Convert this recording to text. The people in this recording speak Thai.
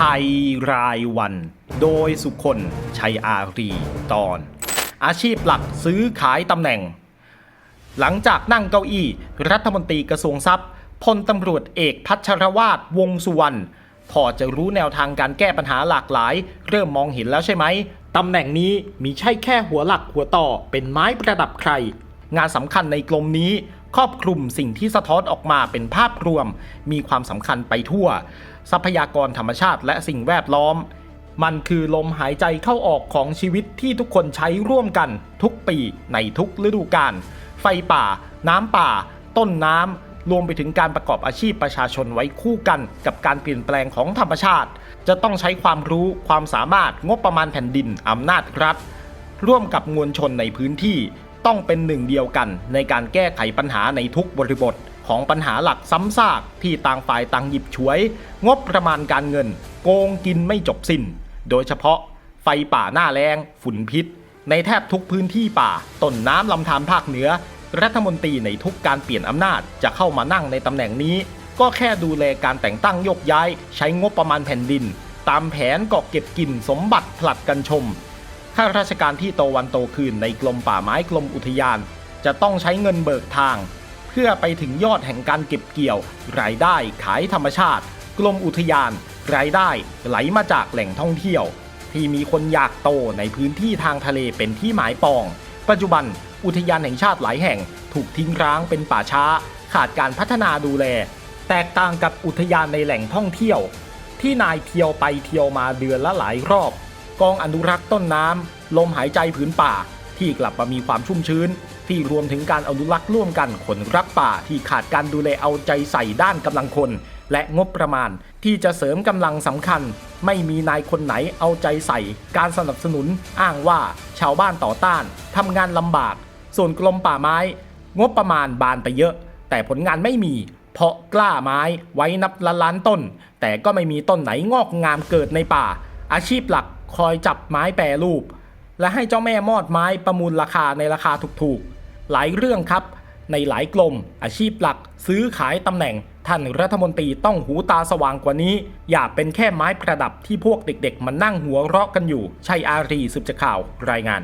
ไทยรายวัน โดยสุคนชัยอารีตอน อาชีพหลักซื้อขายตำแหน่ง หลังจากนั่งเก้าอี้รัฐมนตรีกระทรวงทรัพย์พลตำรวจเอกพัชรวาทวงสุวรรณพอจะรู้แนวทางการแก้ปัญหาหลากหลาย เริ่มมองเห็นแล้วใช่ไหมตำแหน่งนี้มีใช่แค่หัวหลักหัวต่อเป็นไม้ประดับใคร งานสำคัญในกลมนี้ ครอบคลุมสิ่งที่สะท้อนออกมาเป็นภาพรวม มีความสำคัญไปทั่ว ทรัพยากรธรรมชาติและสิ่งแวดล้อม มันคือลมหายใจเข้าออกของชีวิตที่ทุกคนใช้ร่วมกันทุกปีในทุกฤดูกาลไฟป่า น้ำป่า ต้นน้ำรวมไปถึงการประกอบอาชีพประชาชนไว้คู่กัน กับการเปลี่ยนแปลงของธรรมชาติ จะต้องใช้ความรู้ความสามารถงบประมาณแผ่นดินอำนาจรัฐ ร่วมกับมวลชนในพื้นที่ ต้องเป็นหนึ่งเดียวกันในการแก้ไขปัญหาในทุกบริบทของปัญหาหลักซ้ำซากที่ต่างฝ่ายต่างหยิบฉวย งบประมาณการเงิน โกงกินไม่จบสิ้น โดยเฉพาะไฟป่าหน้าแรงฝุ่นพิษ ในแทบทุกพื้นที่ป่าต้นน้ำลำธารภาคเหนือ รัฐมนตรีในทุกการเปลี่ยนอำนาจจะเข้ามานั่งในตำแหน่งนี้ ก็แค่ดูแลการแต่งตั้งโยกย้าย ใช้งบประมาณแผ่นดิน ตามแผนกาะเก็บกินสมบัติผลัดกันชม ข้าราชการที่โตวันโตคืนในกรมป่าไม้กรมอุทยาน จะต้องใช้เงินเบิกทาง เพื่อไปถึงยอดแห่งการเก็บเกี่ยว รายได้ขายธรรมชาติ กรมอุทยาน รายได้ไหลมาจากแหล่งท่องเที่ยว ที่มีคนอยากโตในพื้นที่ทางทะเลเป็นที่หมายปอง ปัจจุบันอุทยานแห่งชาติหลายแห่งถูกทิ้งร้างเป็นป่าช้า ขาดการพัฒนาดูแล แตกต่างกับอุทยานในแหล่งท่องเที่ยว ที่นายเที่ยวไปเที่ยวมาเดือนละหลายรอบ กองอนุรักษ์ต้นน้ำลมหายใจผืนป่า ที่กลับมามีความชุ่มชื้น ที่รวมถึงการอนุรักษ์ร่วมกันคนรักป่าที่ขาดการดูแลเอาใจใส่ด้านกำลังคน และงบประมาณ ที่จะเสริมกำลังสำคัญ ไม่มีนายคนไหนเอาใจใส่ การสนับสนุน อ้างว่าชาวบ้านต่อต้านทำงานลำบาก ส่วนกรมป่าไม้ งบประมาณบานไปเยอะ แต่ผลงานไม่มีเพราะกล้าไม้ไว้นับล้านล้านต้น แต่ก็ไม่มีต้นไหนงอกงามเกิดในป่า อาชีพหลัก คอยจับไม้แปรรูป และให้เจ้าแม่มอดไม้ประมูลราคาในราคาถูกๆ หลายเรื่องครับ ในหลายกลม อาชีพหลัก ซื้อขายตำแหน่ง ท่านรัฐมนตรีต้องหูตาสว่างกว่านี้ อย่าเป็นแค่ไม้ประดับที่พวกเด็กๆ มันนั่งหัวเราะกันอยู่ ชัยอารีสืบจะข่าวรายงาน